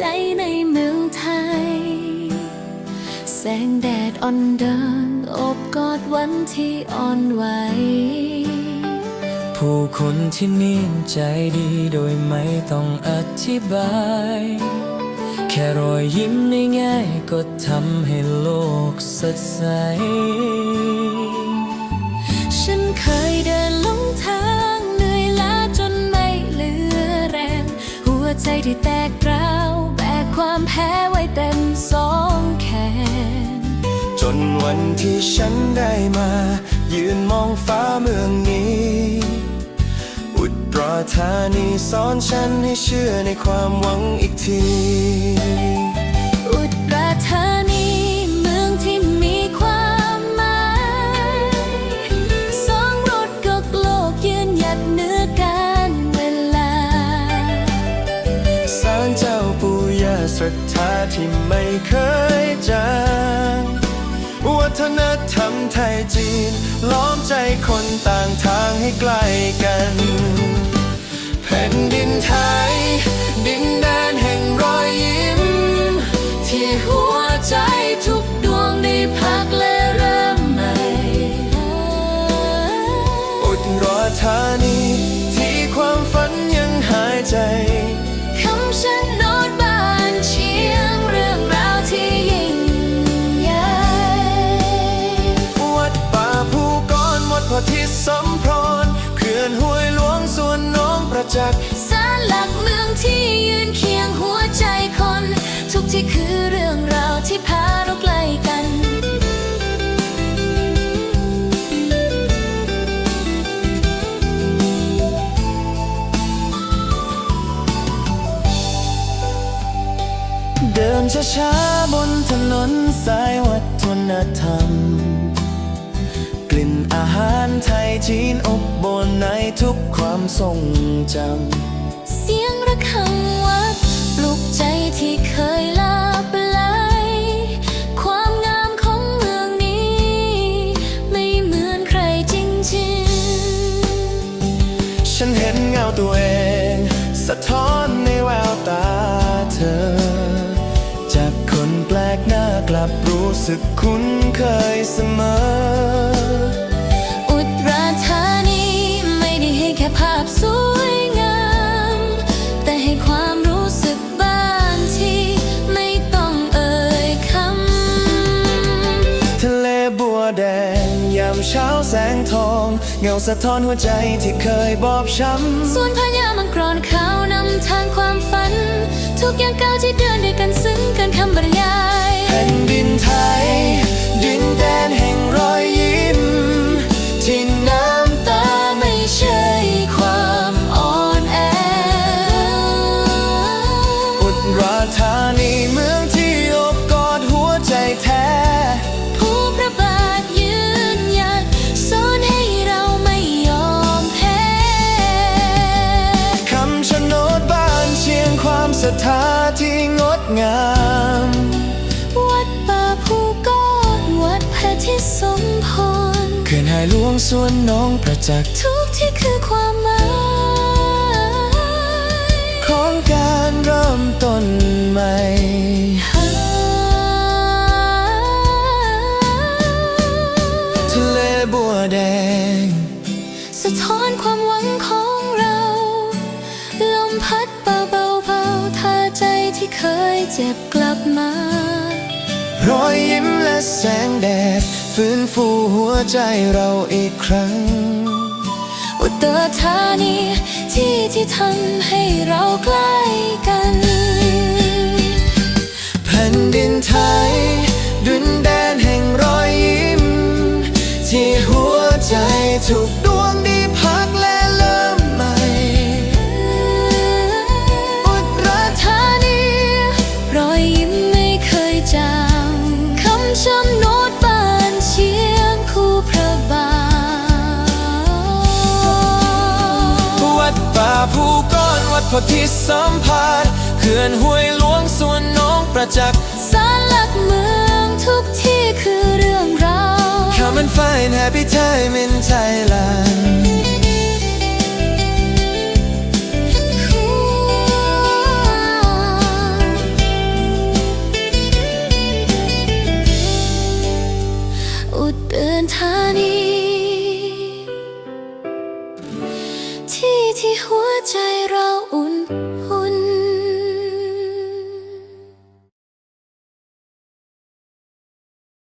จในเมืองไทย แสงแดดอ่อนเดินอบกอดวันที่อ่อนไหว ผู้คนที่นี่ใจดีโดยไม่ต้องอธิบาย แค่รอยยิ้มง่ายๆก็ทำให้โลกสดใส ฉันเคยเดินลงทางเหนื่อยล้าจนไม่เหลือแรง หัวใจที่แตกร้าวแบก แพ้ไว้เต็มสองแขน จนวันที่ฉันได้มา ยืนมองฟ้าเมืองนี้ อุตรธานีสอนฉันให้เชื่อในความหวังอีกที ศรัทธาที่ไม่เคยจางวัฒนธรรมไทยจีน ล้อมใจคนต่างทางให้ใกล้กัน แผ่นดินไทย ประจักษ์สารหลักเมืองที่ยืนเคียงหัวใจคน ทุกที่คือเรื่องราวที่พาเราใกล้กัน เดินช้าๆบนถนนสายวัฒนธรรมก ลิ่นอาหารไทยจีนอบบนในทุกความทรงจำ เสียงระฆังวัดปลุกใจที่เคยลาบไหลความงามของเมืองนี้ ไม่เหมือนใครจริงๆ ฉันเห็นเงาตัวเอง สะท้อนในแววตาเธอ จากคนแปลกหน้ากลับรู้สึกคุ้นเคยเสมออุ เงาสะท้อนหัวใจที่เคยบอบช้ำส่วนพญามังกรขาวนำ ดงาม วัดป่าภูกอดวัดพระทิศสมพรเขื่อนหายหลวงส่วนน้องประจักษ์ทุกที่คือความหมาย ของการเริ่มต้นใหม่ทะเลบัวแดง สะท้อนความหวัง เจ็บกลับมารอยยิ้มและแสงแดด ฟื้นฟูหัวใจเราอีกครั้ง อุตรธานีที่ที่ทำให้เราใกล้กัน โพธิสัมพันธ์เขื่อนห้วยหลวงส่วนน้องประจักษ์สารหลักเมืองทุกที่คือเรื่องราว Come and find happy time in Thailand ที่หัวใจเราอุ